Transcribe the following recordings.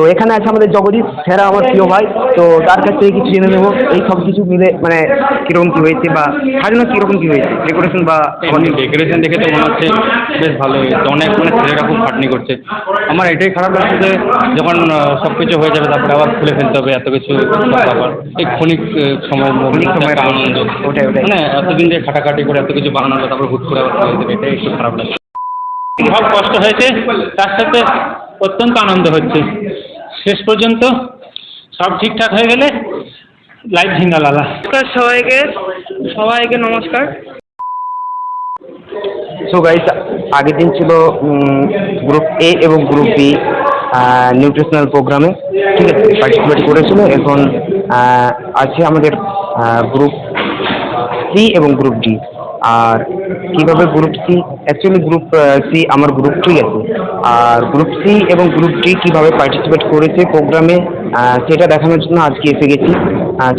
তো এখানে আছে আমাদের জগদীশ সেরা আমার প্রিয় ভাই। তো তার কাছ থেকে কিছু জেনে নেব। এই সব কিছু মিলে মানে কীরকম কী হয়েছে বা সাজানো কীরকম কী হয়েছে? ডেকোরেশন বা ডেকোরেশন দেখে তো মনে হচ্ছে বেশ ভালো হয়েছে। অনেক মানে ছেলেরা খুব খাটনি করছে। আমার এটাই খারাপ লাগছে যে যখন সব কিছু হয়ে যাবে তারপরে আবার খুলে ফেলতে হবে এত কিছু ব্যাপার এই ক্ষণিক সময় একটা আনন্দ। ওটাই, ওটাই। মানে এতদিন দিয়ে খাটাখাটি করে এত কিছু বানানো তারপর হুট করে আবার খুলে দেবে এটাই একটু খারাপ লাগছে। সব কষ্ট হয়েছে। তার সাথে অত্যন্ত আনন্দ হচ্ছে। শেষ পর্যন্ত সব ঠিকঠাক হয়ে গেলে লাইভ ঝিঙ্গালালা নমস্কার সবাইকে। সবাইকে নমস্কার। সো গাইস আগের দিন ছিল গ্রুপ এ এবং গ্রুপ বি নিউট্রিশনাল প্রোগ্রামে ঠিক আছে পার্টিসিপেট করেছিল। এখন আছে আমাদের গ্রুপ সি এবং গ্রুপ ডি আর কীভাবে group C actually group C আমার গ্রুপ ঠিক আছে। আর গ্রুপ সি এবং গ্রুপ ডি কীভাবে পার্টিসিপেট করেছে প্রোগ্রামে সেটা দেখানোর জন্য আজকে এসে গেছি।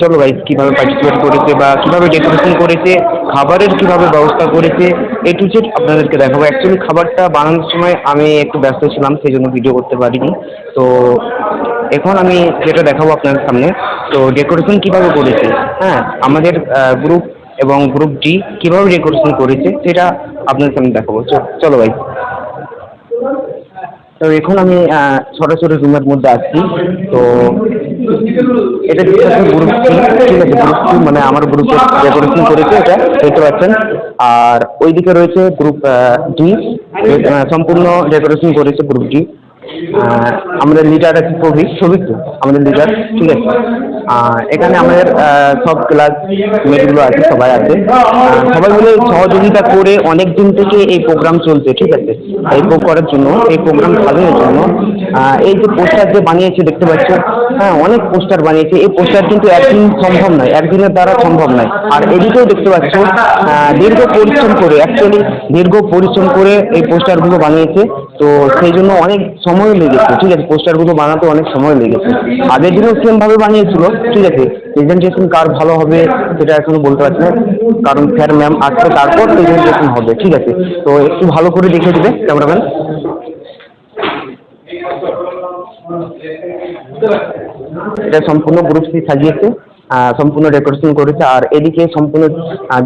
চলো গাইস কীভাবে পার্টিসিপেট করেছে বা কীভাবে ডেকোরেশন করেছে, খাবারের কীভাবে ব্যবস্থা করেছে এ টু জেড আপনাদেরকে দেখাবো। অ্যাকচুয়ালি খাবারটা বানানোর সময় আমি একটু ব্যস্ত ছিলাম সেই জন্য ভিডিও করতে পারিনি। তো এখন আমি যেটা দেখাবো আপনাদের সামনে। তো ডেকোরেশন কীভাবে করেছে? হ্যাঁ আমাদের গ্রুপ এবং গ্রুপ ডি কীভাবে ডেকোরেশন করেছে সেটা আপনাদের সামনে দেখাবো। চলো ভাই। তো এখন আমি সরাসরি রুমের মধ্যে আসছি তো এটা গ্রুপ ঠিক আছে গ্রুপ মানে আমার গ্রুপে ডেকোরেশন করেছে এটা, দেখতে পাচ্ছেন। আর ওইদিকে রয়েছে গ্রুপ ডি সম্পূর্ণ ডেকোরেশন করেছে গ্রুপ ডি আমাদের লিডার আছে প্রবীর? সবিক আমাদের লিডার ঠিক আছে। এখানে আমাদের সব ক্লাস মেটগুলো আছে, সবাই আছে। সবাই মিলে সহযোগিতা করে অনেক দিন থেকে এই প্রোগ্রাম চলছে, ঠিক আছে? এই করার জন্য, এই প্রোগ্রাম সাজানোর জন্য। এই যে পোস্টার যে বানিয়েছে, দেখতে পাচ্ছ? হ্যাঁ অনেক পোস্টার বানিয়েছে। এই পোস্টার কিন্তু একদিন সম্ভব নয়, একদিনের দ্বারা সম্ভব নয়। আর এদিকেও দেখতে পাচ্ছ দীর্ঘ পরিশ্রম করে অ্যাকচুয়ালি দীর্ঘ পরিশ্রম করে এই পোস্টারগুলো বানিয়েছে। তো সেই জন্য অনেক সময় লেগেছে, ঠিক আছে? পোস্টারগুলো বানাতে অনেক সময় লেগেছে। আগের দিনও সেমভাবে বানিয়েছিল, ঠিক আছে? প্রেজেন্টেশন কার ভালো হবে সেটা এখনও বলতে পারছি না, কারণ স্যার ম্যাম আসবে তারপর প্রেজেন্টেশন হবে, ঠিক আছে? তো একটু ভালো করে দেখে দেবে ক্যামেরাম্যান এটা সম্পূর্ণ গ্রুপ সাজিয়েছে। সম্পূর্ণ ডেকোরেশন করেছে। আর এদিকে সম্পূর্ণ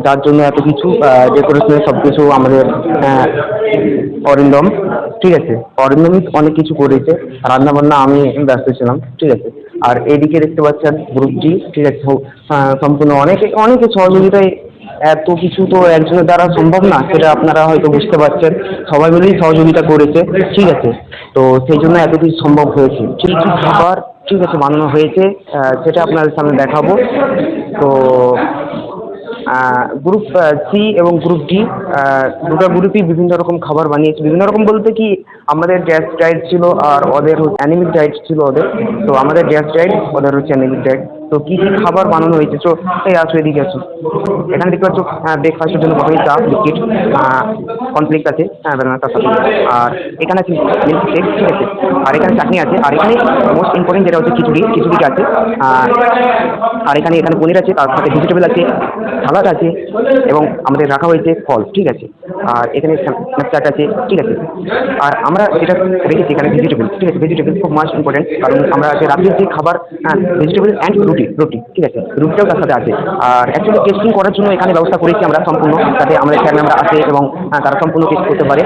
যার জন্য এত কিছু ডেকোরেশনের সব কিছু আমাদের অরিন্দম, ঠিক আছে? অরিন্দম অনেক কিছু করেছে। রান্না বান্না আমি ব্যস্ত ছিলাম, ঠিক আছে? আর এদিকে দেখতে পাচ্ছেন গ্রুপ ডি ঠিক আছে? সম্পূর্ণ অনেকে অনেকে সহযোগিতায় এত কিছু তো একজনের দ্বারা সম্ভব না, সেটা আপনারা হয়তো বুঝতে পারছেন। সবাই মিলেই সহযোগিতা করেছে, ঠিক আছে? তো সেই জন্য এত কিছু সম্ভব হয়েছে। ঠিক খাবার ঠিক আছে, বানানো হয়েছে। সেটা আপনাদের সামনে দেখাবো। তো গ্রুপ সি এবং গ্রুপ ডি দুটা গ্রুপই বিভিন্ন রকম খাবার বানিয়েছে। বিভিন্ন রকম বলতে কি, আমাদের গ্যাস ডায়েট ছিল আর ওদের অ্যানিমিক ডায়েট ছিল ওদের। তো আমাদের গ্যাস ডায়েট ওদের হচ্ছে অ্যানিমিক ডায়েট তো কী কী খাবার বানানো হয়েছে? তো এই আসো এদিকে আসো এখানে দেখতে পাচ্ছ হ্যাঁ ব্রেকফাস্টের জন্য প্রথমেই চা বিস্কিট কনফ্লিক্ট আছে হ্যাঁ বেদানা তার সাথে আর এখানে আছে মিল্ক কেক ঠিক আছে? আর এখানে চাটনি আছে, আর এখানে মোস্ট ইম্পর্টেন্ট যেটা হচ্ছে খিচুড়ি, খিচুড়িটা আছে। আর এখানে এখানে পনির আছে, তার সাথে ভেজিটেবল আছে সালাদ আছে, এবং আমাদের রাখা হয়েছে ফল, ঠিক আছে? আর এখানে স্ন্যাকচাট আছে, ঠিক আছে? আর আমরা যেটা রেখেছি এখানে ভেজিটেবল ঠিক আছে? ভেজিটেবল খুব মাস্ট ইম্পর্টেন্ট কারণ আমরা যে রাত্রির যে খাবার হ্যাঁ ভেজিটেবল অ্যান্ড রুটি রুটি, ঠিক আছে। রুটিটাও তার সাথে আছে। আর অ্যাকচুয়ালি টেস্টিং করার জন্য এখানে ব্যবস্থা করেছি আমরা সম্পূর্ণ, যাতে আমাদের স্যার ম্যামরা আসে এবং তারা সম্পূর্ণ টেস্ট করতে পারে।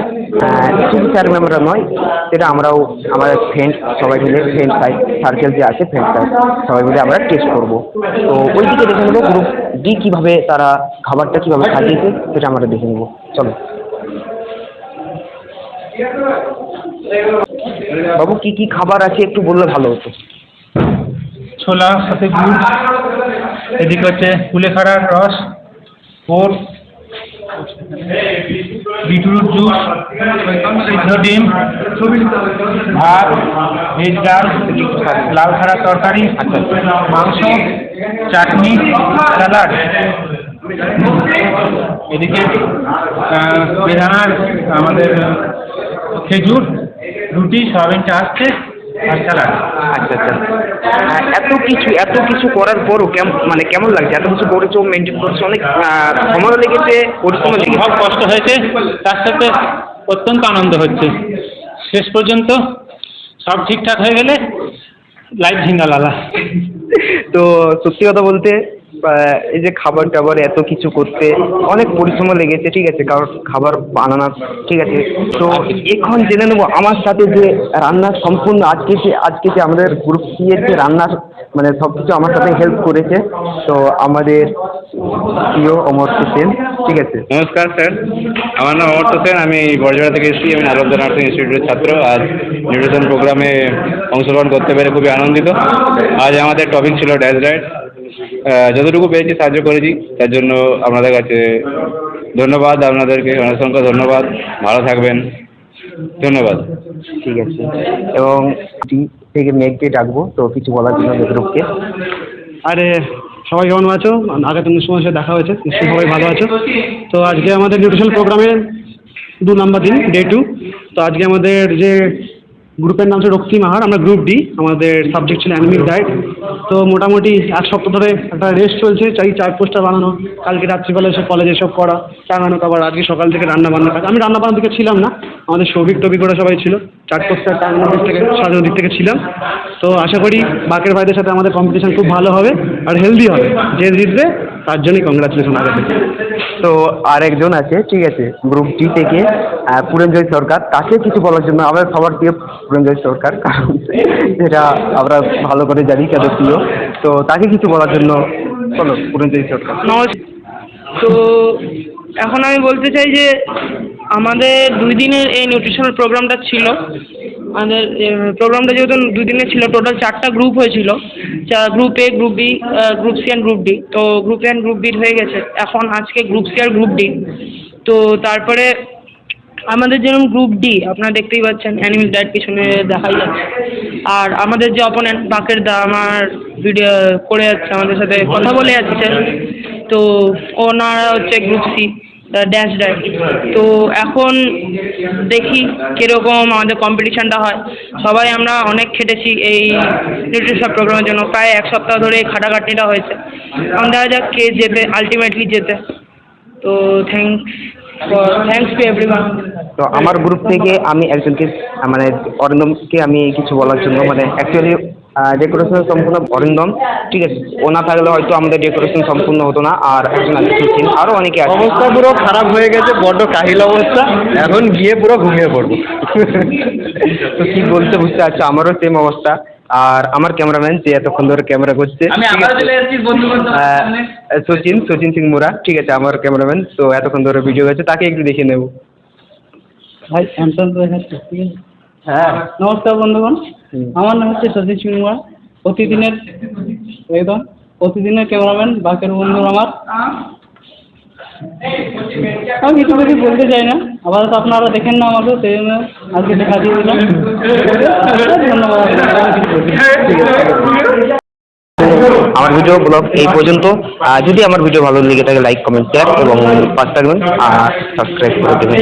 শুধু স্যার ম্যামরা নয়, সেটা আমরাও, আমাদের ফ্রেন্ড সবাই মিলে ফ্রেন্ড সাইড সার্কেল যে আছে ফ্রেন্ড সাইড সবাই মিলে আমরা টেস্ট করব। তো ওই দিকে দেখে নেব গ্রুপ ডি কীভাবে তারা খাবারটা কীভাবে সাজিয়েছে সেটা আমরা দেখে নেব। চলো। বাবু, কি কি খাবার আছে একটু বললে ভালো হতো। ছোলা, সাথে গুড়। এদিকে হচ্ছে কুলেখাড়ার রস ওট বিটরুট জুস, সিদ্ধ ডিম, ভাত, ভেজ ডাল, লাল খাড়া তরকারি, মাংস, চাটনি, স্যালাড। এদিকে বেদানার আমাদের খেজুর, রুটি, সয়াবিন চাচ্ছে আর স্যালাড আচ্ছা আচ্ছা। এত কিছু এত কিছু করার পরও কেমন মানে কেমন লাগছে? এত কিছু করেছ মেনটেন করছ অনেক সময়ও লেগেছে পরিশ্রমও লেগেছে। সব কষ্ট হয়েছে। তার সাথে অত্যন্ত আনন্দ হচ্ছে। শেষ পর্যন্ত সব ঠিকঠাক হয়ে গেলে লাইভ ঝিঙ্গালালা তো সত্যি কথা বলতে এই যে খাবার টাবার এত কিছু করতে অনেক পরিশ্রম লেগেছে, ঠিক আছে, কারণ খাবার বানানো, ঠিক আছে। তো এখন জেনে নেব আমার সাথে যে রান্নার সম্পূর্ণ আজকে যে আজকে যে আমাদের গ্রুপ যে রান্নার মানে সব কিছু আমার সাথে হেল্প করেছে। তো আমাদের প্রিয় অমর সেন ঠিক আছে। নমস্কার, স্যার। আমার নাম অমর্ত সেন আমি বড়জোড়া থেকে এসেছি, আমি নালন্দা নার্সিং ইনস্টিটিউটের ছাত্র। আজ নিউট্রিশন প্রোগ্রামে অংশগ্রহণ করতে পেরে খুবই আনন্দিত। আজ আমাদের টপিক ছিল ড্যাশ ডায়েট যতটুকু পেরেছি সাহায্য করেছি তার জন্য আপনাদের কাছে ধন্যবাদ আপনাদেরকে অসংখ্য ধন্যবাদ। ভালো থাকবেন। ধন্যবাদ। ঠিক আছে। এবং থেকে মেঘকে ডাকবো তো কিছু বলার জন্য গ্রুপকে আরে সবাই কেমন আছো? আগে তোমাদের সময় সাথে দেখা হয়েছে নিশ্চয়ই সবাই ভালো আছো। তো আজকে আমাদের নিউট্রিশন প্রোগ্রামে দু নাম্বার দিন ডে টু তো আজকে আমাদের যে গ্রুপের নাম হচ্ছে রক্তি মাহার আমরা গ্রুপ ডি আমাদের সাবজেক্ট ছিল অ্যানিমিক ডায়েট তো মোটামুটি এক সপ্তাহ ধরে একটা রেস্ট চলছে, চাই চার পোস্টার বানানো। কালকে রাত্রিবেলা এসে কলেজে সব করা টাঙানো খাবার, আজকে সকাল থেকে রান্না বান্না কাজ। আমি রান্না বান্নার দিকে ছিলাম না, আমাদের সৌভিক টবিক ওরা সবাই ছিল। চার পোস্টার টাঙানোর দিক থেকে, সাজানোর দিক থেকে ছিলাম। তো আশা করি বাকের ভাইদের সাথে আমাদের কম্পিটিশন খুব ভালো হবে আর হেলদি হবে। যে জিতবে, তার জন্যই কংগ্রাচুলেশন আগে তো আরেকজন আছে, ঠিক আছে গ্রুপ টি থেকে পুরঞ্জয় সরকার, তাকে কিছু বলার জন্য আমরা সবার প্রিয় পুরঞ্জয় সরকার, কারণ আমরা ভালো করে জানি কেন প্রিয়। তো তাকে কিছু বলার জন্য বলো পুরঞ্জয় সরকার। তো এখন আমি বলতে চাই যে আমাদের দুই দিনের এই নিউট্রিশনাল প্রোগ্রামটা ছিল। আমাদের প্রোগ্রামটা যেহেতু দুই দিনের ছিল টোটাল চারটা গ্রুপ হয়েছিল। Group A group B group C and group D তো গ্রুপ এ অ্যান্ড গ্রুপ বির হয়ে গেছে। এখন আজকে গ্রুপ সি আর গ্রুপ ডি তো তারপরে আমাদের যেরকম গ্রুপ ডি আপনারা দেখতেই পাচ্ছেন অ্যানিমেল ডায়েট পিছনে দেখাই যাচ্ছে। আর আমাদের যে অপোনেন্ট বাকের দা, আমার ভিডিও করে যাচ্ছে, আমাদের সাথে কথা বলে যাচ্ছে। তো ওনারা হচ্ছে গ্রুপ সি ড্যাশ ডায়েট তো এখন দেখি কীরকম আমাদের কম্পিটিশানটা হয়। সবাই আমরা অনেক খেটেছি এই নিউট্রিশন প্রোগ্রামের জন্য। প্রায় এক সপ্তাহ ধরে এই খাটাখাটনিটা হয়েছে। এখন দেখা যাক কে জেতে আলটিমেটলি জেতে। তো থ্যাংকস থ্যাংকস টু এভরিওয়ান তো আমার গ্রুপ থেকে আমি একজনকে মানে অরিন্দমকে আমি কিছু বলার জন্য মানে অ্যাকচুয়ালি ডেকোরেশন সম্পূর্ণ অরিন্দম ঠিক আছে ওনা থাকলে হয়তো আমাদের ডেকোরেশন সম্পূর্ণ হতো না আর একজন আছে সুচিন আরও অনেকে আছে। অবস্থা পুরো খারাপ হয়ে গেছে বড্ড কাহিল অবস্থা। এখন গিয়ে পুরো ঘুমিয়ে পড়ব। তো কি বলতে বুঝতে পারছ আমারও সেম অবস্থা। আর আমার ক্যামেরাম্যান যে এতক্ষণ ধরে ক্যামেরা করছে আছে? সচিন সচিন সিং মোরা। ঠিক আছে আমার ক্যামেরাম্যান তো এতক্ষণ ধরে ভিডিও গেছে তাকে একটু দেখে নেব। ভাই স্যামসাং আছে? হ্যাঁ। নমস্কার বন্ধুগণ। আমার নাম হচ্ছে সতীশ সিংহা প্রতিদিনের একদম প্রতিদিনের ক্যামেরাম্যান বাকের বন্ধু আমার। আমি কিছু কিছু বলতে চাই না। আপাতত আপনারা দেখেন না আমাকে সেই জন্য আজকে দেখা দিয়ে দিলাম। ধন্যবাদ। আমার ভিডিও ব্লগ এই পর্যন্ত। যদি আমার ভিডিও ভালো লেগে থাকে লাইক কমেন্ট শেয়ার এবং পাঁচ থাকবেন। আর সাবস্ক্রাইব করে দেবেন।